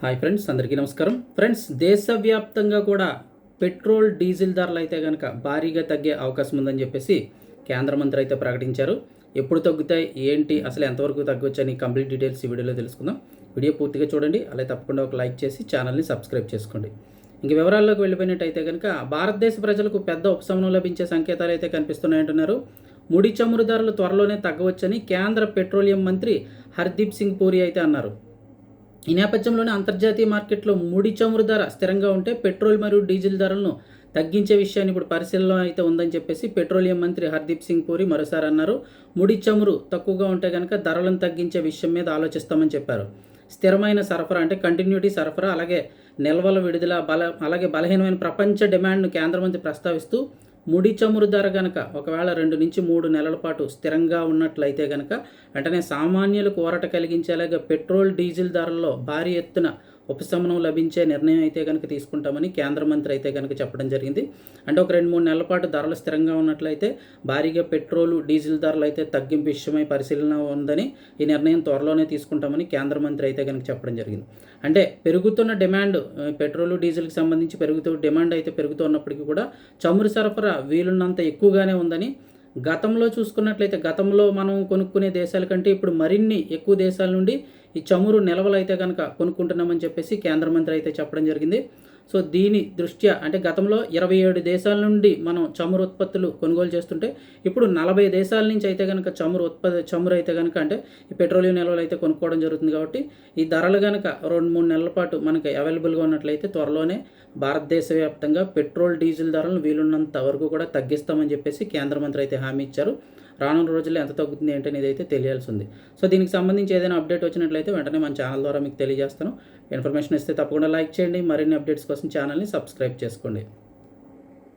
Hi friends అందరికీ నమస్కారం. Friends దేశవ్యాప్తంగా కూడా పెట్రోల్ డీజిల్ ధరలు అయితే కనుక భారీగా తగ్గే అవకాశం ఉందని చెప్పేసి కేంద్ర మంత్రి అయితే ప్రకటించారు. ఎప్పుడు తగ్గుతాయి ఏంటి అసలు ఎంతవరకు తగ్గొచ్చు అని కంప్లీట్ డీటెయిల్స్ ఈ వీడియోలో తెలుసుకుందాం. వీడియో పూర్తిగా చూడండి అలాగే తప్పకుండా ఒక లైక్ చేసి ఛానల్ని సబ్స్క్రైబ్ చేసుకోండి. ఇంక వివరాల్లోకి వెళ్ళిపోయినట్టయితే కనుక భారతదేశ ప్రజలకు పెద్ద ఉపశమనం లభించే సంకేతాలు అయితే కనిపిస్తున్నాయంటున్నారు ముడి చమురు ధరలు త్వరలోనే తగ్గవచ్చని కేంద్ర పెట్రోలియం మంత్రి హర్దీప్ సింగ్ పూరి అయితే అన్నారు. ఈ నేపథ్యంలోనే అంతర్జాతీయ మార్కెట్లో ముడి చమురు ధర స్థిరంగా ఉంటే పెట్రోల్ మరియు డీజిల్ ధరలను తగ్గించే విషయాన్ని ఇప్పుడు పరిశీలన అయితే ఉందని చెప్పేసి పెట్రోలియం మంత్రి హర్దీప్ సింగ్ పూరి మరోసారి అన్నారు. ముడి చమురు తక్కువగా ఉంటే కనుక ధరలను తగ్గించే విషయం మీద ఆలోచిస్తామని చెప్పారు. స్థిరమైన సరఫరా అంటే కంటిన్యూటీ సరఫరా అలాగే నిల్వల విడుదల బల అలాగే బలహీనమైన ప్రపంచ డిమాండ్ను కేంద్ర మంత్రి ప్రస్తావిస్తూ ముడి చమురు ధర గనక ఒకవేళ రెండు నుంచి మూడు నెలల పాటు స్థిరంగా ఉన్నట్లయితే గనక వెంటనే సామాన్యులకు ఊరట కలిగించేలాగా పెట్రోల్ డీజిల్ ధరల్లో భారీ ఎత్తున ఉపశమనం లభించే నిర్ణయం అయితే కనుక తీసుకుంటామని కేంద్ర మంత్రి అయితే కనుక చెప్పడం జరిగింది. అంటే ఒక రెండు మూడు నెలల పాటు ధరలు స్థిరంగా ఉన్నట్లయితే భారీగా పెట్రోల్ డీజిల్ ధరలు అయితే తగ్గింపు విషయమై పరిశీలన ఉందని ఈ నిర్ణయం త్వరలోనే తీసుకుంటామని కేంద్ర మంత్రి అయితే కనుక చెప్పడం జరిగింది. అంటే పెరుగుతున్న డిమాండ్ పెట్రోలు పెట్రోల్ డీజిల్కి సంబంధించి పెరుగుతూ డిమాండ్ అయితే పెరుగుతున్నప్పటికీ కూడా చమురు సరఫరా వీలున్నంత ఎక్కువగానే ఉందని గతంలో చూసుకున్నట్లయితే గతంలో మనం కొనుక్కునే దేశాల కంటే ఇప్పుడు మరిన్ని ఎక్కువ దేశాల నుండి ఈ చమురు నిల్వలు అయితే కనుక కొనుక్కుంటున్నామని చెప్పేసి కేంద్ర మంత్రి అయితే చెప్పడం జరిగింది. సో దీని దృష్ట్యా అంటే గతంలో ఇరవై ఏడు దేశాల నుండి మనం చమురు ఉత్పత్తులు కొనుగోలు చేస్తుంటే ఇప్పుడు నలభై దేశాల నుంచి అయితే కనుక చమురు ఉత్పత్తి చమురు అయితే కనుక అంటే ఈ పెట్రోలియం నిల్వలు అయితే కొనుక్కోవడం జరుగుతుంది కాబట్టి ఈ ధరలు కనుక రెండు మూడు నెలల పాటు మనకి అవైలబుల్గా ఉన్నట్లయితే త్వరలోనే భారతదేశ వ్యాప్తంగా పెట్రోల్ డీజిల్ ధరలను వీలున్నంత వరకు కూడా తగ్గిస్తామని చెప్పేసి కేంద్ర మంత్రి అయితే హామీ ఇచ్చారు. రానున్న రోజుల్లో ఎంత తగ్గుతుంది ఏంటి అనేది అయితే తెలియాల్సి ఉంది. సో దీనికి సంబంధించి ఏదైనా అప్డేట్ వచ్చినట్లయితే వెంటనే మన ఛానల్ ద్వారా మీకు తెలియజేస్తాను. ఇన్ఫర్మేషన్ ఇస్తే తప్పకుండా లైక్ చేయండి. మరిన్ని అప్డేట్స్ కోసం ఛానల్ని సబ్స్క్రైబ్ చేసుకోండి.